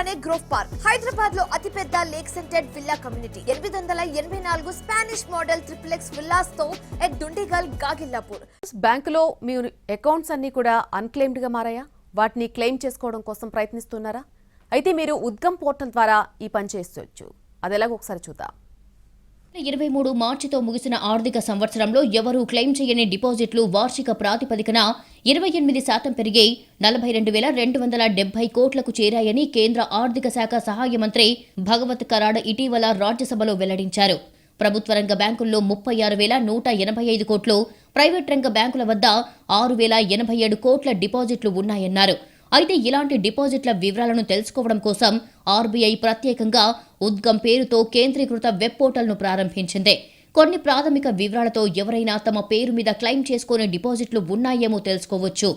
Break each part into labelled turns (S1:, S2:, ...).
S1: పక్కనే grove park. హైదరాబాద్లో అతిపెద్ద లేక్ సెంటెడ్ విల్లా కమ్యూనిటీ. ఎనిమిది వందల ఎనభై నాలుగు స్పానిష్ మోడల్ ట్రిప్లెక్స్ విల్లాస్తో ఎట్ దుండిగల్ గాగిల్లాపూర్.
S2: బ్యాంకులో మీ అకౌంట్స్ అన్ని కూడా అన్క్లెయిమ్డ్గా మారాయా? వాటిని క్లెయిమ్ చేసుకోవడం కోసం ప్రయత్నిస్తున్నారా? అయితే మీరు ఉద్గమ్ పోర్టల్ ద్వారా ఈ పని చేసుకోవచ్చు అది ఎలాగో ఒకసారి చూద్దాం.
S3: ఇరవై మూడు మార్చితో ముగిసిన ఆర్థిక సంవత్సరంలో ఎవరూ క్లెయిమ్ చేయని డిపాజిట్లు వార్షిక ప్రాతిపదికన ఇరవై ఎనిమిది శాతం పెరిగి నలభై రెండు వేల రెండు వందల డెబ్బై కోట్లకు చేరాయని కేంద్ర ఆర్థిక శాఖ సహాయ మంత్రి భగవత్ కరాడ్ ఇటీవల రాజ్యసభలో వెల్లడించారు. ప్రభుత్వ రంగ బ్యాంకుల్లో ముప్పై ఆరు వేల నూట ఎనభై ఐదు కోట్లు ప్రైవేట్ రంగ బ్యాంకుల వద్ద ఆరు వేల ఎనభై ఏడు కోట్ల డిపాజిట్లు ఉన్నాయన్నారు. అయితే ఇలాంటి డిపాజిట్ల వివరాలను తెలుసుకోవడం కోసం ఆర్బీఐ ప్రత్యేకంగా ఉద్గమ్ పేరుతో కేంద్రీకృత వెబ్ పోర్టల్ను ప్రారంభించింది. కొన్ని ప్రాథమిక వివరాలతో ఎవరైనా తమ పేరు మీద క్లెయిమ్ చేసుకునే డిపాజిట్లు ఉన్నాయేమో తెలుసుకోవచ్చు.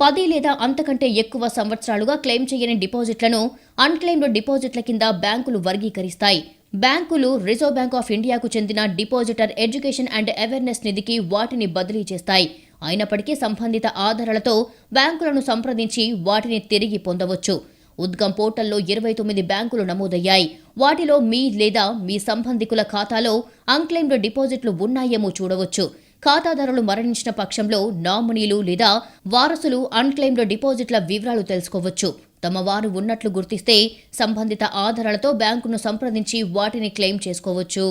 S3: పది లేదా అంతకంటే ఎక్కువ సంవత్సరాలుగా క్లెయిమ్ చేయని డిపాజిట్లను అన్క్లెయిమ్డ్ డిపాజిట్ల కింద బ్యాంకులు వర్గీకరిస్తాయి. బ్యాంకులు రిజర్వ్ బ్యాంక్ ఆఫ్ ఇండియాకు చెందిన డిపాజిటర్ ఎడ్యుకేషన్ అండ్ అవేర్నెస్ నిధికి వాటిని బదిలీ చేస్తాయి. అయినప్పటికీ సంబంధిత ఆధారాలతో బ్యాంకులను సంప్రదించి వాటిని తిరిగి పొందవచ్చు. ఉద్గం పోర్టల్లో ఇరవై తొమ్మిది బ్యాంకులు నమోదయ్యాయి. వాటిలో మీ లేదా మీ సంబంధికుల ఖాతాలో అన్క్లెయిమ్డ్ డిపాజిట్లు ఉన్నాయేమో చూడవచ్చు. ఖాతాదారులు మరణించిన పక్షంలో నామినీలు లేదా వారసులు అన్క్లెయిమ్డ్ డిపాజిట్ల వివరాలు తెలుసుకోవచ్చు. తమ వారు ఉన్నట్లు గుర్తిస్తే సంబంధిత ఆధారాలతో బ్యాంకును సంప్రదించి వాటిని క్లెయిమ్ చేసుకోవచ్చు.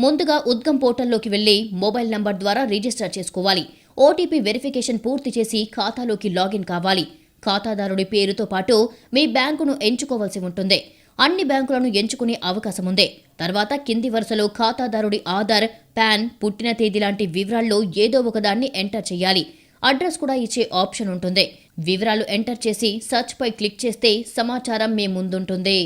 S3: ముందుగా ఉద్గం పోర్టల్లోకి వెళ్ళి మొబైల్ నంబర్ ద్వారా రిజిస్టర్ చేసుకోవాలి. ఓటీపీ వెరిఫికేషన్ పూర్తి చేసి ఖాతాలోకి లాగిన్ కావాలి. ఖాతాదారుడి పేరుతో పాటు మీ బ్యాంకును ఎంచుకోవాల్సి ఉంటుంది. అన్ని బ్యాంకులను ఎంచుకునే అవకాశం ఉంది. తర్వాత కింది వరుసలో ఖాతాదారుడి ఆధార్ పాన్ పుట్టిన తేదీ లాంటి వివరాల్లో ఏదో ఒకదాన్ని ఎంటర్ చేయాలి. అడ్రస్ కూడా ఇచ్చే ఆప్షన్ ఉంటుంది. వివరాలు ఎంటర్ చేసి సర్చ్ పై క్లిక్ చేస్తే సమాచారం మీ ముందుంటుంది.